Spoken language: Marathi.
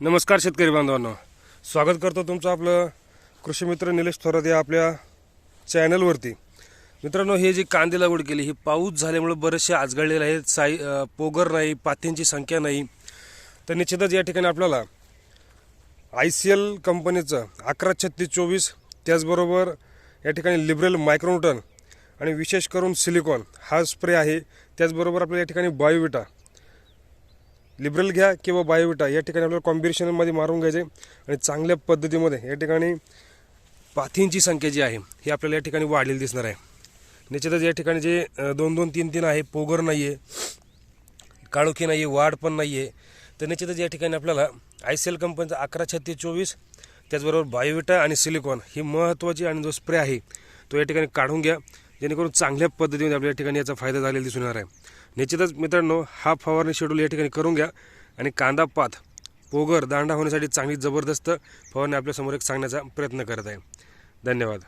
नमस्कार शेतकरी बांधवांनो. स्वागत करतो तुमचं आपलं कृषी मित्र निलेश थोरात या आपल्या चॅनलवरती. मित्रांनो हे जी कांदे लागवड केली ही पाऊस झाल्यामुळे बरेचसे आजगळलेले आहेत. साई पोगर नाही पात्यांची संख्या नाही. तर निश्चितच या ठिकाणी आपल्याला आय सी एल कंपनीचं अकरा छत्तीस चोवीस त्याचबरोबर या ठिकाणी लिबरल मायक्रोन्यूटन आणि विशेष करून सिलिकॉन हा स्प्रे आहे. त्याचबरोबर आपल्याला या ठिकाणी बायोविटा लिबरल घ्या किंवा बायोविटा या ठिकाणी आपल्याला कॉम्बिनेशनमध्ये मारून घ्यायचे आणि चांगल्या पद्धतीमध्ये या ठिकाणी पाथींची संख्या जी आहे ही आपल्याला या ठिकाणी वाढलेली दिसणार आहे. निश्चितच या ठिकाणी जे दोन दोन तीन तीन आहे पोगर नाही आहे काळोखी नाही आहे वाढ पण नाही आहे तर निश्चितच या ठिकाणी आपल्याला आय सी एल कंपनीचा अकरा छत्तीस चोवीस त्याचबरोबर बायोविटा आणि सिलिकॉन ही महत्त्वाची आणि जो स्प्रे आहे तो या ठिकाणी काढून घ्या. जेणेकरून चांगल्या पद्धतीने आपल्या या ठिकाणी याचा फायदा झालेला दिसून येणार आहे. निश्चितच मित्रांनो हा फवारणी शेड्यूल या ठिकाणी करून घ्या आणि कांदा पात पोगर दांडा होण्यासाठी चांगली जबरदस्त फवारणी आपल्यासमोर एक सांगण्याचा प्रयत्न करत आहे. धन्यवाद.